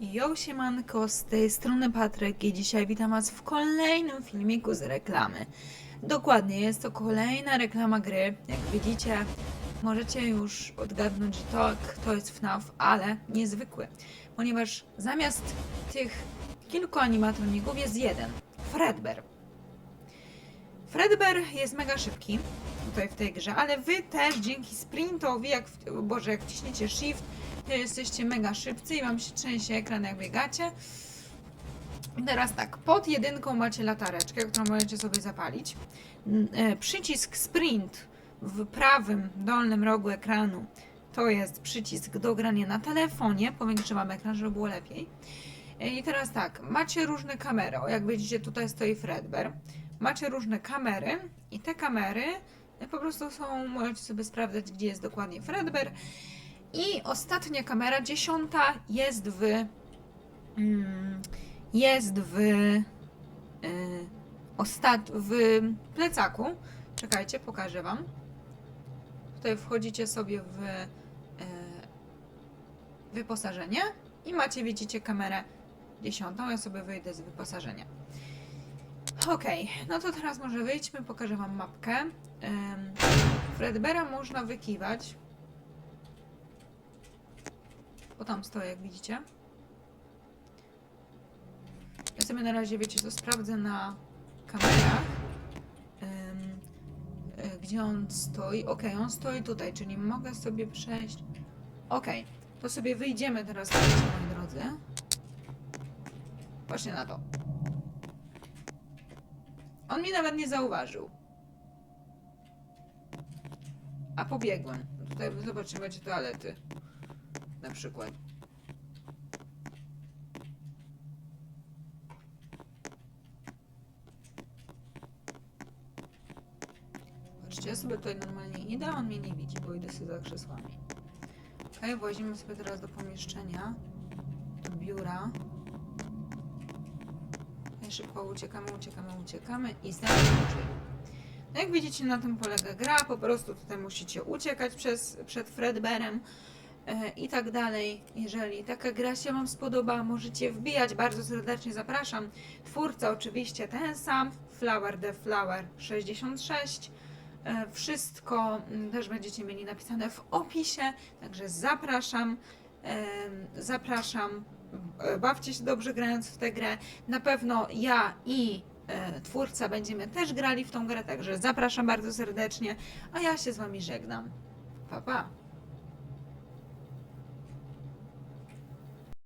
Jo, siemanko, z tej strony Patryk i dzisiaj witam Was w kolejnym filmiku z reklamy. Dokładnie, jest to kolejna reklama gry. Jak widzicie, możecie już odgadnąć, że to, to jest FNAF, ale niezwykły. Ponieważ zamiast tych kilku animatroników jest jeden, Fredbear. Fredbear jest mega szybki tutaj w tej grze, ale wy też dzięki sprintowi, jak, w, Boże, jak wciśniecie shift, to jesteście mega szybcy i wam się trzęsie ekran jak biegacie. Teraz tak, pod jedynką macie latareczkę, którą możecie sobie zapalić. E, Przycisk sprint w prawym dolnym rogu ekranu to jest przycisk do grania na telefonie. Powiększywam ekran, żeby było lepiej. E, I teraz tak, macie różne kamery. O, jak widzicie, tutaj stoi Fredbear. Macie różne kamery i te kamery po prostu są, możecie sobie sprawdzać, gdzie jest dokładnie Fredbear. I ostatnia kamera, dziesiąta, jest w. Mm, jest w. Y, ostat, w plecaku. Czekajcie, pokażę Wam. Tutaj wchodzicie sobie w y, wyposażenie i macie, widzicie, kamerę dziesiątą. Ja sobie wyjdę z wyposażenia. Okej, no to teraz może wyjdźmy, pokażę Wam mapkę. Ym, Fredbeara można wykiwać. Bo tam stoję, jak widzicie. Ja sobie na razie, wiecie co, sprawdzę na kamerach. Y, gdzie on stoi? Ok, on stoi tutaj, czyli mogę sobie przejść. Ok, to sobie wyjdziemy teraz, moi drodzy. Właśnie na to. On mnie nawet nie zauważył. A pobiegłem. Tutaj zobaczymy, macie toalety. Na przykład. Patrzcie, ja sobie tutaj normalnie idę, on mnie nie widzi, bo idę sobie za krzesłami. Okej, włazimy sobie teraz do pomieszczenia. Do biura. Szybko uciekamy, uciekamy, uciekamy i znaleźć drzwi. No jak widzicie, na tym polega gra. Po prostu tutaj musicie uciekać przez, przed Fredbearem e, i tak dalej. Jeżeli taka gra się Wam spodoba, możecie wbijać. Bardzo serdecznie zapraszam. Twórca oczywiście ten sam, Flower the Flower 66. E, Wszystko mm, też będziecie mieli napisane w opisie, także zapraszam. Em, Zapraszam. Bawcie się dobrze grając w tę grę. Na pewno ja i e, twórca będziemy też grali w tą grę, także zapraszam bardzo serdecznie. A ja się z Wami żegnam. Pa, pa.